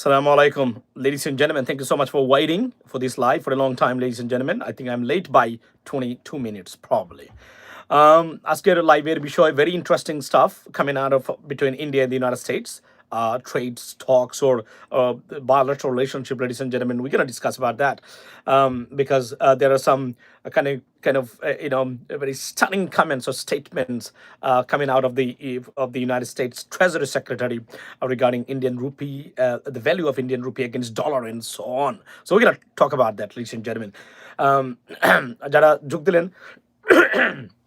Assalamu alaikum, ladies and gentlemen. Thank you so much for waiting for this live for a long time, ladies and gentlemen. I think I'm late by 22 minutes, probably. Um, আজকের লাইভের বিষয় very interesting stuff coming out of between India and the United States. Uh, trades talks or uh, bilateral relationship, ladies and gentlemen. We're gonna discuss about that um, because uh, there are some kind of kind of uh, you know very stunning comments or statements uh, coming out of the of the United States Treasury Secretary uh, regarding Indian rupee, uh, the value of Indian rupee against dollar, and so on. So we're gonna talk about that, ladies and gentlemen. Um, যারা যোগ দিলেন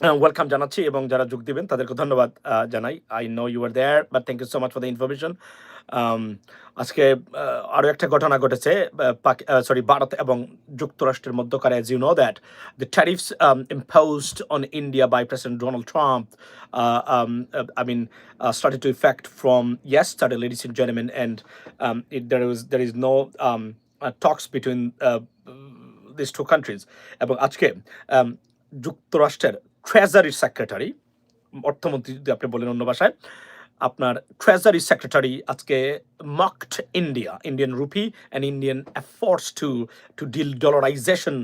welcome জানাচ্ছি এবং যারা যোগ দিবেন তাদেরকে ধন্যবাদ জানাই I know you are there but thank you so much for the information আজকে আরও একটা ঘটনা ঘটেছে সরি ভারত এবং যুক্তরাষ্ট্রের মধ্যকার as you know that the tariffs uh, um, uh, I mean, uh, started to effect from yesterday, ladies and gentlemen, and um, it, there is there is no um, uh, talks between uh, these two countries. এবং আজকে um, যুক্তরাষ্ট্রের treasury secretary অর্থমন্ত্রী যদি আপনি বলেন অন্য ভাষায় আপনার ট্রেজারি সেক্রেটারি আজকে mocked India Indian rupee and Indian efforts to to deal dollarisation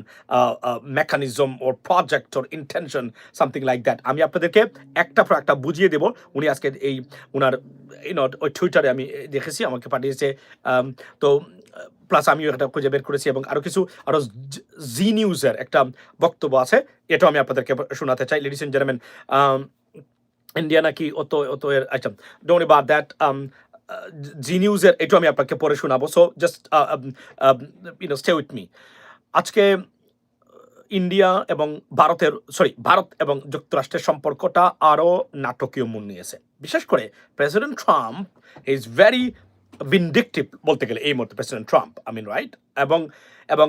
mechanism or project or intention something like that আমি আপনাদেরকে একটা পর একটা বুঝিয়ে দেব। উনি আজকে এই ওনার ইউনো ওই টুইটারে আমি দেখেছি আমাকে পাঠিয়েছে um, তো প্লাস আমিও একটা খুঁজে বের করেছি এবং আরও কিছু আরও জি নিউজের একটা বক্তব্য আছে, এটাও আমি আপনাদেরকে শোনাতে চাই। লেডিস এন্ড জেন্টলম্যান ইন্ডিয়া নাকি অত অত এর আচ্ছা ডোন্ট অ্যাবাউট দ্যাট জি নিউজের এটাও আমি আপনাকে পরে শোনাবো so just you know stay with me আজকে ইন্ডিয়া এবং ভারতের সরি ভারত এবং যুক্তরাষ্ট্রের সম্পর্কটা আরও নাটকীয় মন নিয়েছে। বিশেষ করে president Trump is very vindictive বলতে গেলে এই মুহূর্তে president Trump I mean right এবং এবং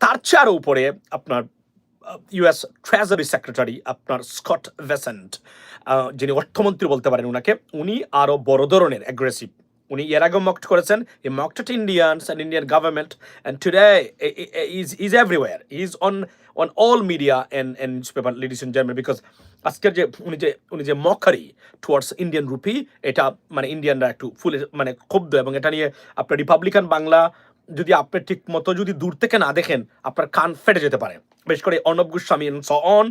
তার চেয়ে আরও উপরে আপনার ইউএস ট্রেজারি সেক্রেটারি আপনার স্কট ভেসেন্ট যিনি অর্থমন্ত্রী বলতে পারেন ওনাকে উনি আরও বড় ধরনের অ্যাগ্রেসিভ উনি এর আগেও মকড করেছেন he mocked Indians and Indian government and today is is everywhere is on on all media and and newspaper leads in German because আজকের যে, উনি যে উনি যে মকারি টুয়ার্ডস ইন্ডিয়ান রুপি এটা মানে ইন্ডিয়ানরা একটু ফুলে মানে ক্ষুব্ধ, এবং এটা নিয়ে আপনার রিপাবলিকান বাংলা যদি আপনি ঠিক মতো যদি দূর থেকে না দেখেন, আপনার কান ফেটে যেতে পারে। বিশেষ করে অর্ণব গোস্বামী অন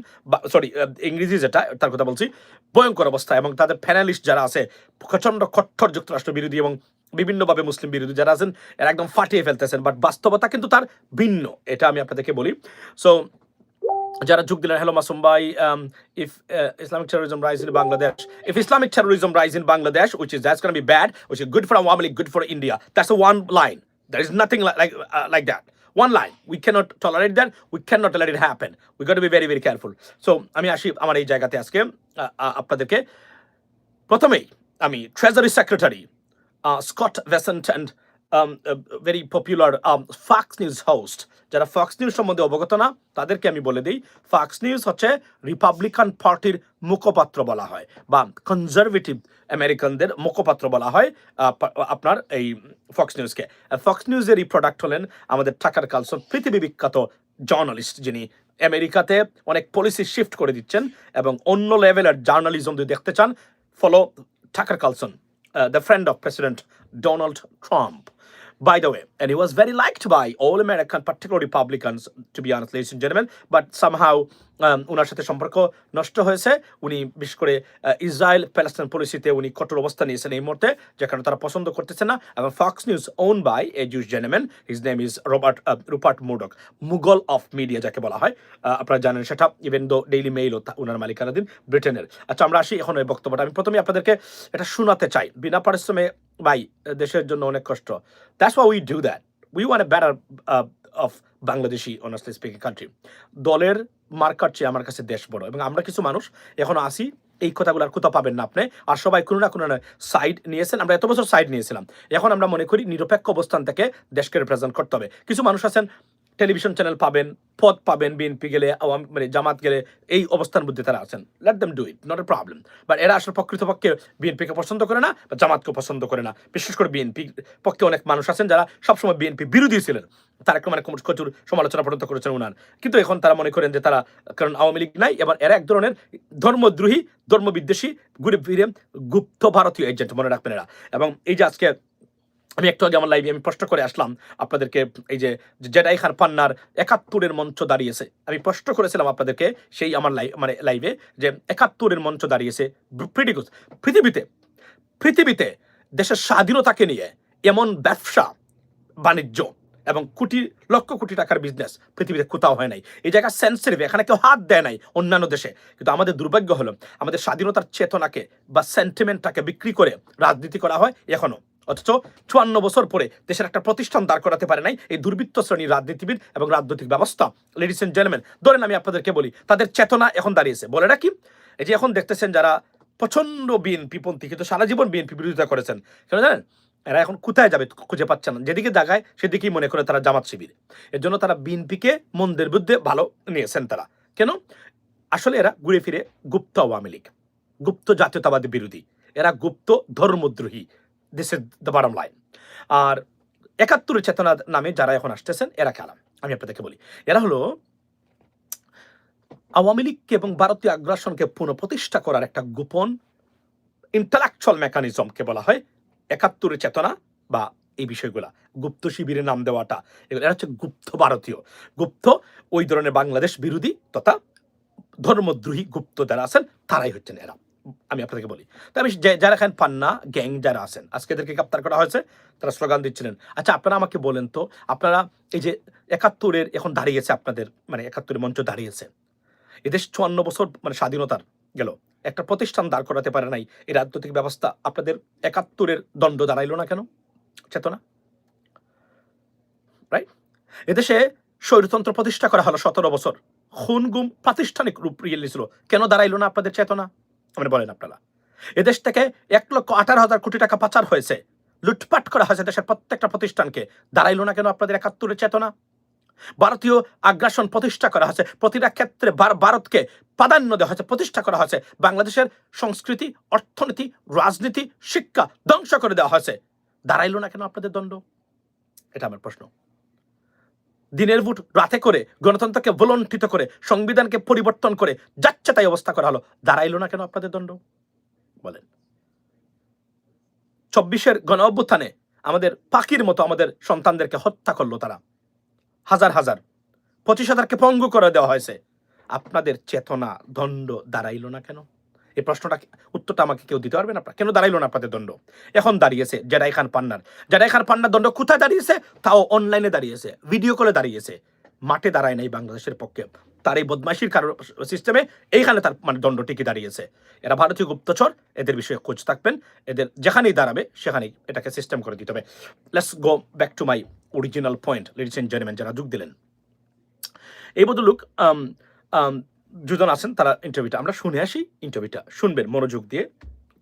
সরি ইংরেজি যেটা তার কথা বলছি ভয়ঙ্কর অবস্থা এবং তাদের প্যানালিস্ট যারা আছে প্রচণ্ড কঠোর যুক্তরাষ্ট্র বিরোধী এবং বিভিন্নভাবে মুসলিম বিরোধী যারা আছেন এরা একদম ফাটিয়ে ফেলতেছেন বাট বাস্তবতা কিন্তু তার ভিন্ন এটা আমি আপনাদেরকে বলি। সো যারা যোগ দিলেন হ্যালো মাসুম ভাই if Islamic terrorism rise in Bangladesh if Islamic terrorism rise in Bangladesh which is that's gonna be bad which is good for Awami League good for India that's one line nothing like like, uh, like that. One line. We cannot tolerate that. We cannot let it happen. We got to be very very careful. So আমি আসি আমার এই জায়গাতে আজকে আহ, আহ, আপনাদেরকে প্রথমেই আমি treasury secretary Scott Bessent and very popular Fox News host যারা ফক্স নিউজ সম্বন্ধে অবগত না, তাদেরকে আমি বলে দিই ফাক্স নিউজ হচ্ছে রিপাবলিকান পার্টির মুখপাত্র বলা হয় বা কনজারভেটিভ আমেরিকানদের মুখপাত্র বলা হয় আপনার এই ফক্স নিউজকে ফক্স নিউজের এই প্রোডাক্ট হলেন আমাদের টাকার কালসন, পৃথিবী বিখ্যাত জার্নালিস্ট যিনি আমেরিকাতে অনেক পলিসি শিফট করে দিচ্ছেন এবং অন্য লেভেলের জার্নালিজম যদি দেখতে চান follow Tucker Carlson. The friend of president Donald Trump by the way, and he was very liked by all American, particularly Republicans, to be honest, ladies and gentlemen. But somehow, um, ওনার সাথে সম্পর্ক নষ্ট হয়েছে। উনি বিশেষ করে Israel Palestine পলিসিতে উনি কঠোর অবস্থান নিয়েছেন এই মুহূর্তে যেখানে তারা পছন্দ করতেছে না। এবং Fox News own by a Jewish জেনেমেন his name is Robert Rupert Murdoch mogul of media যাকে বলা হয়। আপনারা জানেন সেটা ইভেন দো ডেইলি মেইলও ওনার মালিকানাধীন ব্রিটেনের। আচ্ছা আমরা আসি এখন ওই বক্তব্যটা। আমি প্রথমে আপনাদেরকে এটা শোনাতে চাই। বিনা পরিশ্রমে ভাই, দেশের জন্য অনেক কষ্ট। That's what we do that we want a better of Bangladeshi honestly speaking country দলের মার্কার চেয়ে আমার কাছে দেশ বড় এবং আমরা কিছু মানুষ এখনও আসি এই কথাগুলো আর কোথাও পাবেন না আপনি। আর সবাই কোনো না কোনো না সাইড নিয়েছেন, আমরা এত বছর সাইড নিয়েছিলাম। এখন আমরা মনে করি নিরপেক্ষ অবস্থান থেকে দেশকে রিপ্রেজেন্ট করতে হবে। কিছু মানুষ আছেন টেলিভিশন চ্যানেল পাবেন, পদ পাবেন বিএনপি গেলে মানে জামাত গেলে, এই অবস্থান মধ্যে তারা আছেন। Let them do it not a problem but এরা আসলে প্রকৃতপক্ষে বিএনপিকে পছন্দ করে না, বা জামাতকে পছন্দ করে না। বিশেষ করে বিএনপি পক্ষে অনেক মানুষ আছেন যারা সবসময় বিএনপি বিরোধী ছিলেন। তারা মানে প্রচুর সমালোচনা পর্যন্ত করেছেন উনার। কিন্তু এখন তারা মনে করেন যে তারা, কারণ আওয়ামী লীগ নাই, এবার এরা এক ধরনের ধর্মদ্রোহী, ধর্মবিদ্বেষী ঘুরে ফিরে গুপ্ত ভারতীয় এজেন্ট মনে রাখবেন এরা। এবং এই যে আজকে আমি একটু আগে আমার লাইভে আমি প্রশ্ন করে আসলাম আপনাদেরকে, এই যে জেডাই খান পান্নার একাত্তরের মঞ্চ দাঁড়িয়েছে। আমি প্রশ্ন করেছিলাম আপনাদেরকে সেই আমার লাইভ মানে লাইভে যে একাত্তরের মঞ্চ দাঁড়িয়েছে। পৃথিবীতে পৃথিবীতে দেশের স্বাধীনতাকে নিয়ে এমন ব্যবসা, বাণিজ্য এবং কোটি, লক্ষ কোটি টাকার বিজনেস পৃথিবীতে কোথাও হয় নাই। এই জায়গা সেন্সিটিভ এখানে কেউ হাত দেয় নাই অন্যান্য দেশে। কিন্তু আমাদের দুর্ভাগ্য হলো, আমাদের স্বাধীনতার চেতনাকে বা সেন্টিমেন্টটাকে বিক্রি করে রাজনীতি করা হয় এখনও। অথচ চুয়ান্ন বছর পরে দেশের একটা প্রতিষ্ঠান দাঁড় করাতে পারে নাই এই দুর্বৃত্ত শ্রেণির রাজনীতিবিদ এবং রাজনৈতিক ব্যবস্থা। লেডিস এন্ড জেন্টলম্যান ধরেন আমি আপনাদেরকে বলি, তাদের চেতনা এখন দাঁড়িয়েছে। বলে রাখি, এই যে এখন দেখতেছেন যারা প্রচণ্ড বিএনপি পন্থী, কিন্তু সারা জীবন বিএনপি বিরোধিতা করেছেন, কেন জানেন? এরা এখন কোথায় যাবে খুঁজে পাচ্ছে না। যেদিকে জাগায় সেদিকেই মনে করে তারা জামাত শিবির। এর জন্য তারা বিএনপিকে মন্দের বিরুদ্ধে ভালো নিয়েছেন তারা। কেন? আসলে এরা ঘুরে ফিরে গুপ্ত আওয়ামী লীগ, গুপ্ত জাতীয়তাবাদী বিরোধী। এরা গুপ্ত ধর্মদ্রোহী। This is the bottom line আর একাত্তরের চেতনা নামে যারা এখন আসতেছেন, এরা খেলাম আমি আপনাদেরকে বলি। এরা হলো আওয়ামী লীগকে এবং ভারতীয় আগ্রাসনকে পুনঃপ্রতিষ্ঠা করার একটা গোপন ইন্টালেকচুয়াল মেকানিজমকে বলা হয় একাত্তরের চেতনা বা এই বিষয়গুলা। গুপ্ত শিবিরের নাম দেওয়াটা। এগুলো, এরা হচ্ছে গুপ্ত ভারতীয়। গুপ্ত, ওই ধরনের বাংলাদেশ বিরোধী তথা ধর্মদ্রোহী গুপ্ত যারা আছেন, তারাই হচ্ছেন এরা। আমি আপনাদেরকে বলি। তো আমি যারা এখানে পান্না গ্যাং যারা আছেন, আজকে এদেরকে গ্রেপ্তার করা হয়েছে, তারা স্লোগান দিচ্ছিলেন। আচ্ছা আপনারা আমাকে বলেন তো, আপনারা এই যে একাত্তরের এখন দাঁড়িয়েছে আপনাদের মানে একাত্তরের মঞ্চ দাঁড়িয়েছে, এদেশ চুয়ান্ন বছর মানে স্বাধীনতার গেল, একটা প্রতিষ্ঠান দাঁড় করাতে পারে নাই, এই রাজনৈতিক ব্যবস্থা আপনাদের একাত্তরের দণ্ড দাঁড়াইলো না কেন? চেতনা? রাইট এদেশে স্বৈরতন্ত্র প্রতিষ্ঠা করা হলো সতেরো বছর খুন গুম প্রাতিষ্ঠানিক রূপ নিয়েছিল কেন দাঁড়াইলো না আপনাদের চেতনা? মানে বলেন আপনারা। এদেশ থেকে এক লক্ষ আঠারো হাজার কোটি টাকা পাচার হয়েছে। লুটপাট করা হয়েছে দেশের প্রত্যেকটা প্রতিষ্ঠানকে। দাঁড়াইলো না কেন আপনাদের একাত্তরের চেতনা? ভারতীয় আগ্রাসন প্রতিষ্ঠা করা হয়েছে। প্রতিটা ক্ষেত্রে ভারতকে প্রাধান্য দেওয়া হয়েছে, প্রতিষ্ঠা করা হয়েছে। বাংলাদেশের সংস্কৃতি, অর্থনীতি, রাজনীতি, শিক্ষা ধ্বংস করে দেওয়া হয়েছে। দাঁড়াইলো না কেন আপনাদের দণ্ড? এটা আমার প্রশ্ন। দিনের ভোট রাতে করে গণতন্ত্রকে ভুলণ্ঠিত করে, সংবিধানকে পরিবর্তন করে যাচ্ছে তাই অবস্থা করা হলো। দাঁড়াইলো না কেন আপনাদের দণ্ড? বলেন। চব্বিশের গণ অভ্যুত্থানে আমাদের পাখির মতো আমাদের সন্তানদেরকে হত্যা করল তারা। হাজার হাজার, পঁচিশ হাজারকে পঙ্গু করে দেওয়া হয়েছে। আপনাদের চেতনা, দণ্ড দাঁড়াইলো না কেন? এই প্রশ্নটা উত্তরটা আমাকে কেউ দিতে পারবেন আপনার কেন দাঁড়াইলো না আপনাদের দণ্ড? এখন দাঁড়িয়েছে জেডাই খান পান্নার। জেডাই খান পান্নার দণ্ড কোথায় দাঁড়িয়েছে? তাও অনলাইনে দাঁড়িয়েছে ভিডিও কলে দাঁড়িয়েছে। মাঠে দাঁড়ায় নাই বাংলাদেশের পক্ষে। তার এই বদমাইশির কারণ সিস্টেমে এইখানে তার মানে দণ্ড টিকে দাঁড়িয়েছে। এরা ভারতীয় গুপ্তচর এদের বিষয়ে খোঁজ থাকবেন এদের যেখানেই দাঁড়াবে সেখানেই এটাকে সিস্টেম করে দিতে হবে। Let's go back to my original point ladies and gentleman যারা যোগ দিলেন। এই আম, দুজন আছেন তারা ইন্টারভিউটা আমরা শুনে আসি ইন্টারভিউটা শুনবেন মনোযোগ দিয়ে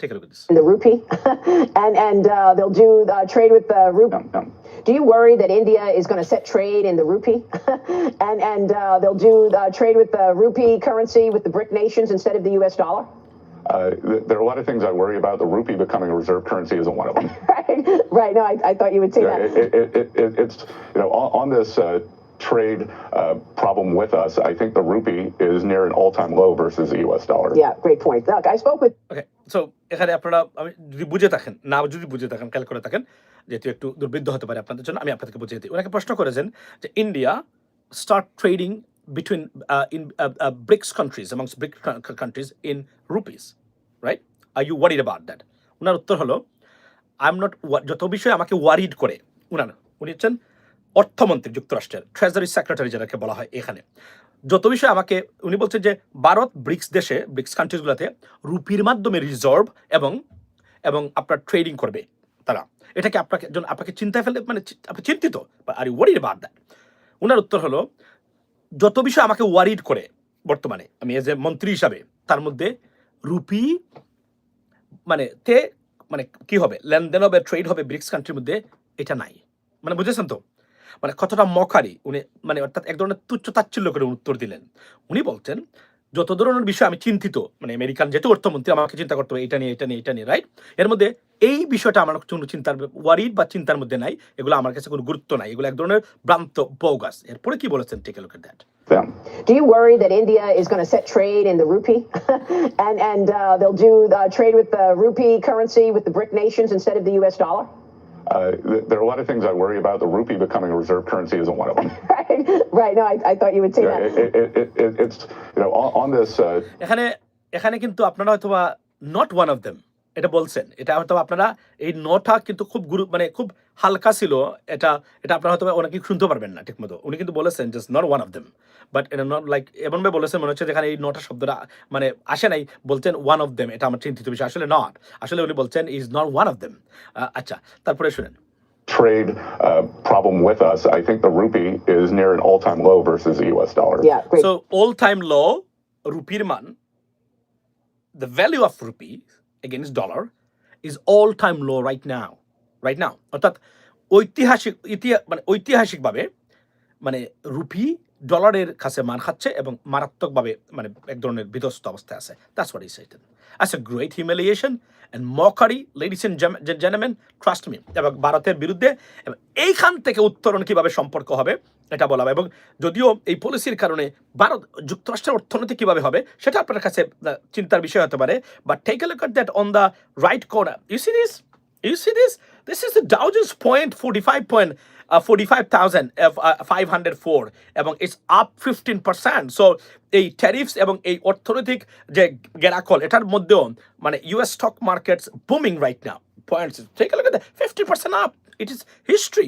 take look this in the rupee, and and uh, they'll do uh, trade with the rupee. Do you worry that India is going to set trade in the rupee, and and uh, they'll do uh, trade with the rupee currency with the BRIC nations instead of the U.S. dollar? Uh, th- there are a lot of things I worry about. The rupee becoming a reserve currency isn't one of them. right, right. No, I, I thought you would say Yeah, that. it, it, it, it, it's you know on, on this uh, trade uh, problem with us. I think the rupee is near an all-time low versus the U.S. dollar. Yeah, great point. Look, I spoke with okay so এখানে আপনারা আমি যদি বুঝে থাকেন না যদি বুঝে থাকেন খেয়াল করে থাকেন যেহেতু একটু দুর্বৃদ্ধ হতে পারে আপনাদের জন্য আমি আপনাদেরকে বুঝিয়ে দিই ওনাকে প্রশ্ন করেছেন যে India start trading between in BRICS countries amongst BRIC countries in rupees right are you worried about that ওনার উত্তর হলো আই এম নট যত বিষয়ে আমাকে ওয়ারিড করে উনার উনি হচ্ছেন অর্থমন্ত্রী যুক্তরাষ্ট্রের ট্রেজারি সেক্রেটারি যাদেরকে বলা হয় এখানে। যত বিষয়ে আমাকে, উনি বলছেন যে, ভারত ব্রিক্স দেশে, ব্রিক্স কান্ট্রিজগুলোতে রুপির মাধ্যমে রিজার্ভ এবং এবং আপনার ট্রেডিং করবে তারা। এটাকে আপনাকে জন আপনাকে চিন্তায় ফেলে মানে আপনি চিন্তিত? আর ওয়ারিড অ্যাবাউট দ্যাট ওনার উত্তর হলো, যত বিষয় আমাকে ওয়ারিড করে বর্তমানে, আমি এজ এ মন্ত্রী হিসাবে, তার মধ্যে রুপি মানে তে মানে কি হবে? লেনদেন হবে ট্রেড হবে ব্রিক্স কান্ট্রির মধ্যে, এটা নাই। মানে বুঝেছেন তো? মানে কতটা মকারি উনি মানে অর্থাৎ এক ধরনের তুচ্ছ তাচ্ছিল্য করে উত্তর দিলেন উনি বলছেন যত ধরনের বিষয় আমি চিন্তিত মানে আমেরিকান যেহেতু অর্থমন্ত্রী আমাকে চিন্তা করতে হবে এটা নিয়ে এটা নিয়ে এটা নিয়ে রাইট এর মধ্যে এই বিষয়টা আমার কোনো চিন্তার ওয়ারিড বা চিন্তার মধ্যে নাই এগুলো আমার কাছে কোনো গুরুত্ব নাই এগুলো এক ধরনের ভ্রান্ত বোগাস এরপরে কি বলেছেন take look at that. Do you worry that India is going to set trade in the rupee, and and uh, they'll do uh, trade with the rupee currency with the BRIC nations instead of the U.S. dollar? Uh, th- there are a lot of things I worry about. The rupee becoming a reserve currency isn't one of them. Right, right. No, I, I thought you would say Yeah, that. it, it, it, it, it's you know on, on this uh, এখানে এখানে কিন্তু আপনারা হয়তো not one of them এটা বলছেন। এটা হয়তো আপনারা এই নটা কিন্তু খুব গুরু মানে খুব হালকা ছিল। এটা এটা আপনারা হয়তো অনেকে শুনতে পারবেন না ঠিকমতো। উনি কিন্তু বলেছেন just not one of them but এটা নট লাইক এমনভাবে বলেছেন মনে হচ্ছে যেখানে এই নটা শব্দটা মানে আসে নাই বলছেন ওয়ান অফ দেম এটা আমার চিন্তিত বিষয়। আসলে নট আসলে উনি বলছেন is not one of them আচ্ছা তারপরে শুনেন। Trade uh, problem with us, I think the rupee is near an all-time low versus the U.S. dollar. Yeah, great. So all time low, রুপির মান the value of rupee against dollar is all time low right now. Right now. অর্থাৎ ঐতিহাসিক ইতিহাস মানে ঐতিহাসিকভাবে মানে rupee ডলারের কাছে মান খাচ্ছে এবং মারাত্মকভাবে মানে এক ধরনের বিধ্বস্ত অবস্থায় আছে that's what is as a great humiliation and mockery ladies and gentleman trust me এবং ভারতের বিরুদ্ধে, এবং এইখান থেকে উত্তরণ কীভাবে সম্পর্ক হবে এটা বলা হবে এবং যদিও এই পলিসির কারণে ভারত যুক্তরাষ্ট্রের অর্থনীতি কীভাবে হবে সেটা আপনার কাছে চিন্তার বিষয় হতে পারে। But take a look that on the right corner you see this You see this? This is the Dow Jones point 45 point uh, 45,504 এবং it's up 15%. So এই ট্যারিফস এবং এই অর্থনৈতিক যে গেরাকল এটার মধ্যেও মানে US stock markets booming right now points ঠিক আছে fifty percent up it is history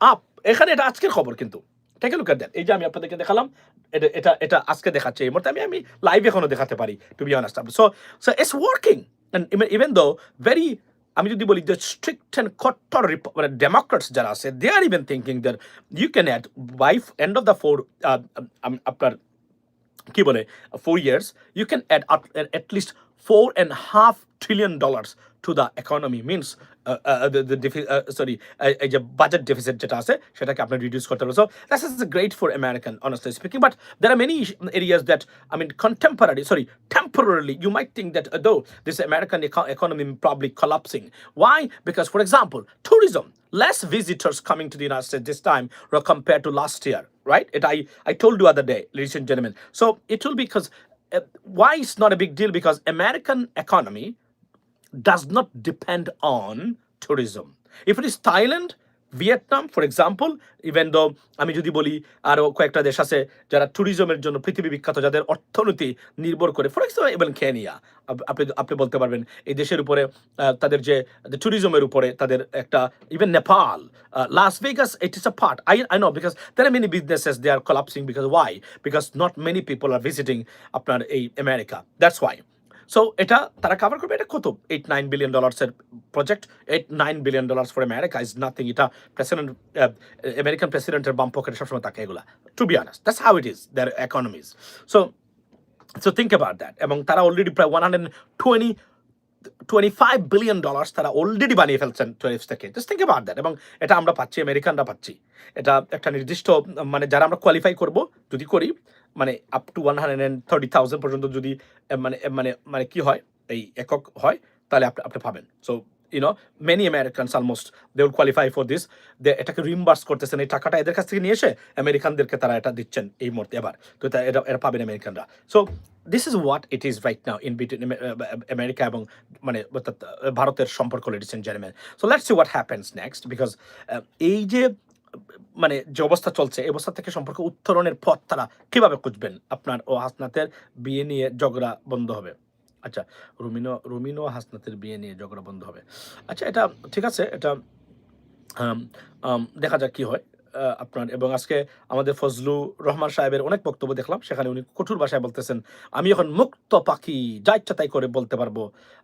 up এখানে এটা আজকের খবর কিন্তু। টেক লুক দ্যাট এই যে আমি আপনাদেরকে দেখালাম, এটা এটা এটা আজকে দেখাচ্ছে। এই মুহূর্তে আমি আমি লাইভ এখনও দেখাতে পারি to be honest so so it's working even though very আমি যদি বলি দ্য স্ট্রিক্ট অ্যান্ড কট্টর মানে ডেমোক্রেটস যারা আছে they are even thinking that you can add by end of the four আপনার, কি বলে four years you can add at least four and half trillion dollars to the economy. Means sorry এই যে budget deficit যেটা আছে সেটাকে আপনি reduce করতে পারবেন so that's is great for American honestly speaking but there are many areas that I mean contemporary sorry temporarily you might think that uh, though this american eco- economy probably collapsing why because for example tourism less visitors coming to the united states this time uh, compared to last year right it i i told you other day ladies and gentlemen so it will be because uh, why it's not a big deal because american economy does not depend on tourism. If it is Thailand, Vietnam, for example, even though আমি যদি বলি আরও কয়েকটা দেশ আছে যারা ট্যুরিজমের জন্য পৃথিবী বিখ্যাত যাদের অর্থনীতি নির্ভর করে ফর এক্সাম্পল এবং কেনিয়া আপনি আপনি বলতে পারবেন এই দেশের উপরে তাদের যে ট্যুরিজমের উপরে তাদের একটা even Nepal Las Vegas it is a part I I know because there are many businesses they are collapsing because why because not many people are visiting আপনার এই আমেরিকা দ্যাটস ওয়াই সো এটা তারা cover করবে, এটা কত eight nine billion ডলার্সের project eight nine billion dollars for America is nothing এটা president American প্রেসিডেন্টের বাম পকেটে সবসময় থাকে এগুলা। To be honours that's how it is there economies so so think about that এবং তারা অলরেডি প্রায় one hundred twenty twenty five billion dollars তারা অলরেডি বানিয়ে ফেলছেন টুয়েলভস থেকে। জাস্ট থিঙ্ক অ্যাবাউট দ্যাট এবং এটা আমরা পাচ্ছি আমেরিকানরা পাচ্ছি। এটা একটা নির্দিষ্ট মানে যারা আমরা কোয়ালিফাই করব, যদি করি মানে up to one hundred and thirty thousand পর্যন্ত যদি মানে মানে মানে কি হয়, এই একক হয়, তাহলে আপনি আপনি পাবেন। So you know many Americans almost they will qualify for this they এটাকে রিম্বার্স করতেছেন, এই টাকাটা এদের কাছ থেকে নিয়ে এসে আমেরিকানদেরকে তারা এটা দিচ্ছেন এই মুহূর্তে এবার তো এটা এটা পাবেন আমেরিকানরা। So this is what it is right now in between America এবং মানে ভারতের সম্পর্ক ladies and gentleman so let's see what happens next because এই যে মানে যে অবস্থা চলছে, এই অবস্থা থেকে সম্পর্ক উত্তরণের পথ তারা কীভাবে খুঁজবেন? আপনার ও হাসনাতের বিয়ে নিয়ে ঝগড়া বন্ধ হবে। আচ্ছা রুমিনো রুমিনো হাসনাতের বিয়ে নিয়ে ঝগড়া বন্ধ হবে। আচ্ছা এটা ঠিক আছে, এটা দেখা যাক কি হয় আপনার, এবং আজকে আমাদের ফজলু রহমান সাহেবের অনেক বক্তব্য দেখলাম, সেখানে উনি কঠোর ভাষায় বলতেছেন, আমি এখন মুক্ত পাখি, যা ইচ্ছা তাই করে বলতে পারব।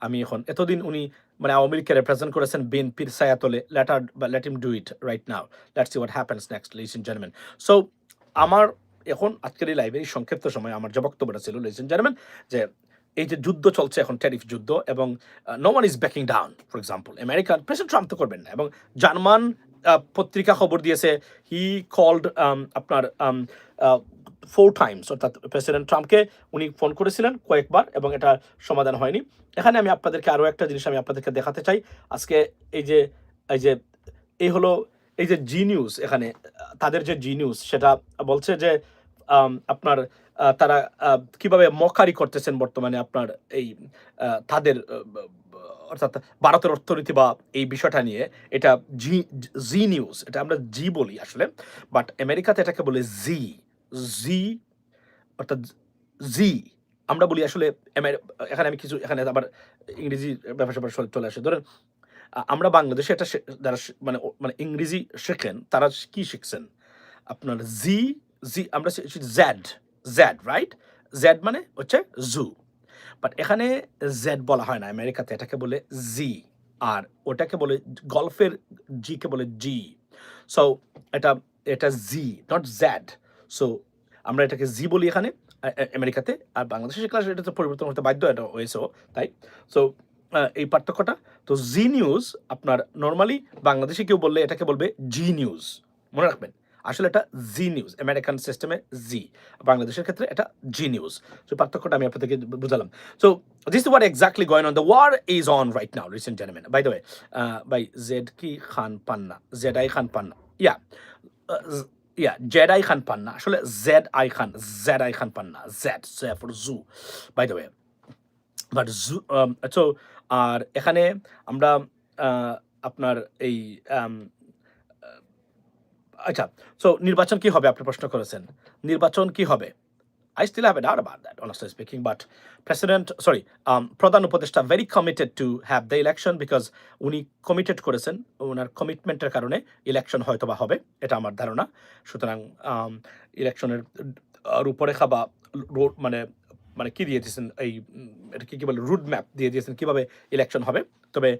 আমি এখন, এতদিন উনি মানে আওয়ামী লীগকে রিপ্রেজেন্ট করেছেন বিএনপির সায়াতলে লেটার বা let me do it right now let's see what happens next ladies and gentleman so আমার, এখন আজকের এই এই সংক্ষিপ্ত সময় আমার যে বক্তব্যটা ছিল লিস ইন জেন্টলম্যান যে এই যে যুদ্ধ চলছে এখন ট্যারিফ যুদ্ধ, এবং no one is backing down for example American president Trump তো করবেন না, এবং জার্মান পত্রিকা খবর দিয়েছে হি কল্ড আপনার ফোর টাইমস অর্থাৎ প্রেসিডেন্ট ট্রাম্পকে উনি ফোন করেছিলেন কয়েকবার, এবং এটা সমাধান হয়নি। এখানে আমি আপনাদেরকে আরও একটা জিনিস আমি আপনাদেরকে দেখাতে চাই। আজকে এই যে এই যে, এই হলো, এই যে জি নিউজ এখানে, তাদের যে জি নিউজ সেটা বলছে যে আপনার তারা কীভাবে মকারি করতেছেন বর্তমানে আপনার এই তাদের অর্থাৎ ভারতের অর্থনীতি বা এই বিষয়টা নিয়ে, এটা জি জি নিউজ, এটা আমরা জি বলি আসলে, বাট আমেরিকাতে এটাকে বলে জি জি, অর্থাৎ জি, আমরা বলি আসলে এখানে আমি কিছু, এখানে আবার ইংরেজি সব চলে আসে। ধরেন আমরা বাংলাদেশে এটা যারা মানে মানে ইংরেজি শেখেন, তারা কি শিখছেন? আপনার জি জি আমরা জ্যাড জ্যাড রাইট জ্যাড মানে হচ্ছে জু বাট এখানে জেড বলা হয় না, আমেরিকাতে এটাকে বলে জি আর ওটাকে বলে গল্ফের জিকে বলে জি সো এটা এটা জি নট জ্যাড সো আমরা এটাকে জি বলি এখানে আমেরিকাতে, আর বাংলাদেশে শিখলে আসলে এটা তো পরিবর্তন হতে বাধ্য এটা হয়েছেও তাই? সো এই পার্থক্যটা, তো জি নিউজ আপনার নর্মালি বাংলাদেশে কেউ বললে এটাকে বলবে জি নিউজ মনে রাখবেন। আসলে এটা জি নিউজ আমেরিকান সিস্টেমে জি বাংলাদেশের ক্ষেত্রে এটা জি নিউজ সো পার্থক্যটা আমি আপনাদেরকে বুঝালাম। So this what exactly going on the war is on right now recent gentleman by the way by Z কি Khan Panna Z I Khan Panna yeah yeah Z I Khan Panna আসলে Z I Khan Z I Khan Panna Z for zoo by the way but zoo so আর এখানে আমরা আপনার এই আম, আচ্ছা so নির্বাচন কি হবে, আপনি প্রশ্ন করেছেন। নির্বাচন কি হবে? I still have a doubt about that honestly speaking but president sorry প্রধান উপদেষ্টা very committed to have the election because উনি কমিটেড করেছেন ওনার কমিটমেন্টের কারণে ইলেকশন হয়তো বা হবে, এটা আমার ধারণা। সুতরাং ইলেকশনের রূপরেখা বা রোড মানে মানে কি দিয়ে দিয়েছেন এই এটা কি কি বলে রুট ম্যাপ দিয়ে দিয়েছেন কীভাবে ইলেকশন হবে। তবে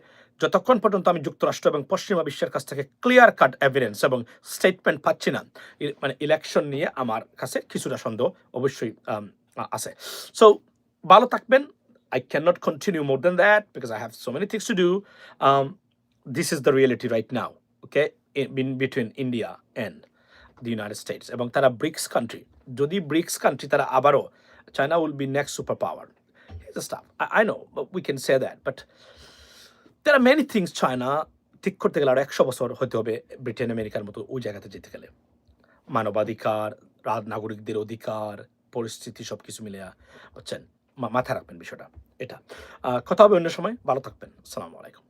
যতক্ষণ পর্যন্ত আমি যুক্তরাষ্ট্র এবং পশ্চিমা বিশ্বের কাছ থেকে ক্লিয়ার কাট এভিডেন্স এবং স্টেটমেন্ট পাচ্ছি না মানে ইলেকশন নিয়ে আমার কাছে কিছুটা সন্দেহ অবশ্যই um, আছে। সো ভালো থাকবেন। I can not continue more then that because I have so many things to do this is the reality right now okay in between India and the United States এবং তারা BRICS country যদি BRICS country তারা আবারও China will be next super power stuff I know we can say that but there are many things China ঠিক করতে গেলে আরও একশো বছর হতে হবে ব্রিটেন আমেরিকার মতো ওই জায়গাতে যেতে গেলে। মানবাধিকার, রাজ নাগরিকদের অধিকার, পরিস্থিতি সব কিছু মিলে বুঝছেন মাথায় রাখবেন বিষয়টা, এটা। কথা হবে অন্য সময়। ভালো থাকবেন। আসসালামু আলাইকুম।